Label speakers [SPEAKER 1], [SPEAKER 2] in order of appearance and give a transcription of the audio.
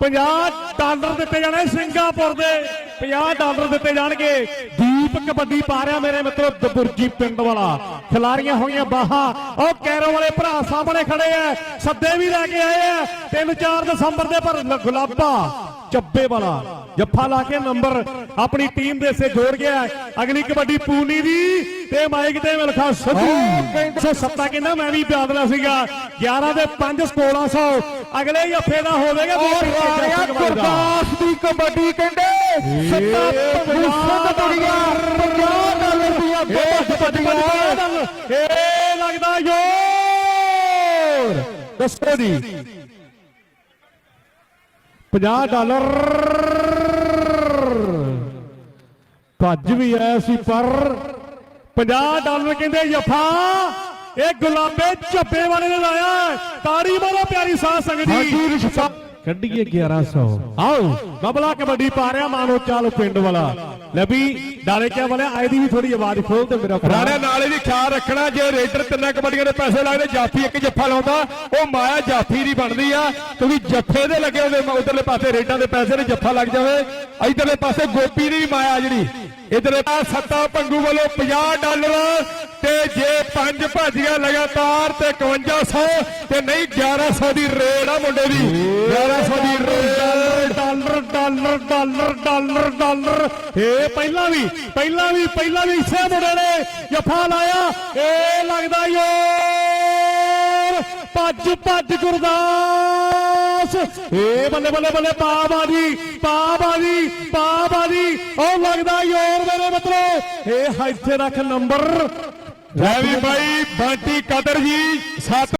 [SPEAKER 1] 50 dollar ਦਿੱਤੇ ਜਾਣੇ Singapore ਦੇ। 50 ਡਾਲਰ ਦਿੱਤੇ ਜਾਣਗੇ। ਦੀਪ ਕਬੱਡੀ ਪਾ ਰਿਹਾ ਮੇਰੇ ਮਿੱਤਰੋ ਦਬੁਰਜੀ ਪਿੰਡ ਵਾਲਾ। ਖਿਲਾਰੀਆਂ ਹੋਈਆਂ ਬਾਹਾਂ। ਉਹ ਕੈਰੋ ਵਾਲੇ ਭਰਾ ਸਾਹਮਣੇ ਖੜੇ ਆ ਸੱਦੇ ਵੀ ਲੈ ਕੇ ਆਏ ਆ 3-4 ਦਸੰਬਰ ਦੇ ਪਰ ਗੁਲਾਬਾ ਚੱਬੇ ਵਾਲਾ। ਜੱਫਾ ਲਾ ਕੇ ਨੰਬਰ ਆਪਣੀ ਟੀਮ ਦੇ ਸੇ ਜੋੜ ਗਿਆ। ਅਗਲੀ ਕਬੱਡੀ ਪੂਨੀ ਦੀ ਤੇ ਮਾਈਕ ਤੇ ਮਿਲਖਾ ਸਿੱਧੂ ਸੱਤਾ ਕਹਿੰਦਾ ਮੈਂ ਵੀ ਪਿਆਦਲਾ ਸੀਗਾ। 11 ਦੇ 5 1600 ਅਗਲੇ ਜੱਫੇ ਦਾ ਹੋਵੇਗਾ
[SPEAKER 2] ਗੁਰਦਾਸ ਦੀ ਕਬੱਡੀ ਕਹਿੰਦੇ ਸੱਤਾ ਭੂਸਤ ਦੁਨੀਆ 50 ਡਾਲਰ ਦੀਆਂ ਦੋ ਕਬੱਡੀਆਂ
[SPEAKER 1] ਏ ਲੱਗਦਾ ਯੋਰ ਦੱਸੋ ਜੀ। 50 ਡਾਲਰ। ਭੱਜ ਵੀ ਆਇਆ ਸੀ ਪਰ 50 ਡਾਲਰ ਕਹਿੰਦੇ ਜਫਾ ਇਹ ਗੁਲਾਬੇ ਝੱਬੇ ਵਾਲੇ ਨੇ ਲਾਇਆ ਹੈ। ਤਾੜੀ ਮਾਰੋ ਪਿਆਰੀ ਸਾਧ ਸੰਗਤ ਜੀ। ਕੱਢੀਏ 1100 ਆਓ ਬਬਲਾ ਕਬੱਡੀ ਪਾ ਰਿਹਾ ਮਾਨੋ ਚਾਲ ਪਿੰਡ ਵਾਲਾ ਲੈ ਵੀ ਡਾਲੇ ਕਿਆ ਆਏ ਦੀ ਵੀ ਥੋੜੀ ਆਵਾਜ਼ ਖੋਲ ਤੇ ਮੇਰਾ ਭਰਾ।
[SPEAKER 2] ਰਾਣੇ, ਨਾਲੇ ਵੀ ਖਿਆਲ ਰੱਖਣਾ, ਜੇ ਰੇਡਰ ਤਿੰਨਾਂ ਕਬੱਡੀਆਂ ਦੇ ਪੈਸੇ ਲੱਗਦੇ ਜਾਫੀ ਇੱਕ ਜੱਫਾ ਲਾਉਂਦਾ, ਉਹ ਮਾਇਆ ਜਾਫੀ ਦੀ ਬਣਦੀ ਆ। ਕਿਉਂਕਿ ਜੱਫੇ ਦੇ ਲੱਗੇ ਉਹਦੇ ਉਧਰਲੇ ਪਾਸੇ ਰੇਡਾਂ ਦੇ ਪੈਸੇ ਨੇ ਜੱਫਾ ਲੱਗ ਜਾਵੇ। ਇਧਰਲੇ ਪਾਸੇ ਗੋਪੀ ਦੀ ਵੀ ਮਾਇਆ ਜਿਹੜੀ। ਇਧਰਲੇ ਪਾਸੇ ਸੱਤਾ ਪੰਗੂ ਵੱਲੋਂ 50 ਡਾਲਰ ਤੇ ਜੇ ਪੰਜ ਭੱਜ ਲਗਾਤਾਰ ਤੇ 5100 ਤੇ ਨਹੀਂ 1100 ਦੀ ਰੇਡ ਆ ਮੁੰਡੇ ਦੀ। 1100 ਦੀ
[SPEAKER 1] ਡਾਲਰ ਡਾਲਰ ਡਾਲਰ ਡਾਲਰ। ਏ ਪਹਿਲਾਂ ਵੀ ਪਹਿਲਾਂ ਵੀ ਪਹਿਲਾਂ ਵੀ ਇਸੇ ਮੁੰਡੇ ਨੇ ਜਫਾ ਲਾਇਆ। ਏ ਲੱਗਦਾ ਯੋਰ, ਭੱਜ ਭੱਜ ਗੁਰਦਾਸ। ਏ ਬੱਲੇ ਬੱਲੇ ਬੱਲੇ ਪਾ ਬਾਜੀ ਪਾ ਬਾਜੀ ਪਾ ਬਾਜੀ ਉਹ ਲੱਗਦਾ ਯੋਰ ਮੇਰੇ ਮਿੱਤਰੋ ਏ ਇੱਥੇ ਰੱਖ ਨੰਬਰ।
[SPEAKER 2] ਲੈ ਵੀ ਬਾਈ, ਬਾਂਟੀ ਕਦਰ ਜੀ, ਸੱਤ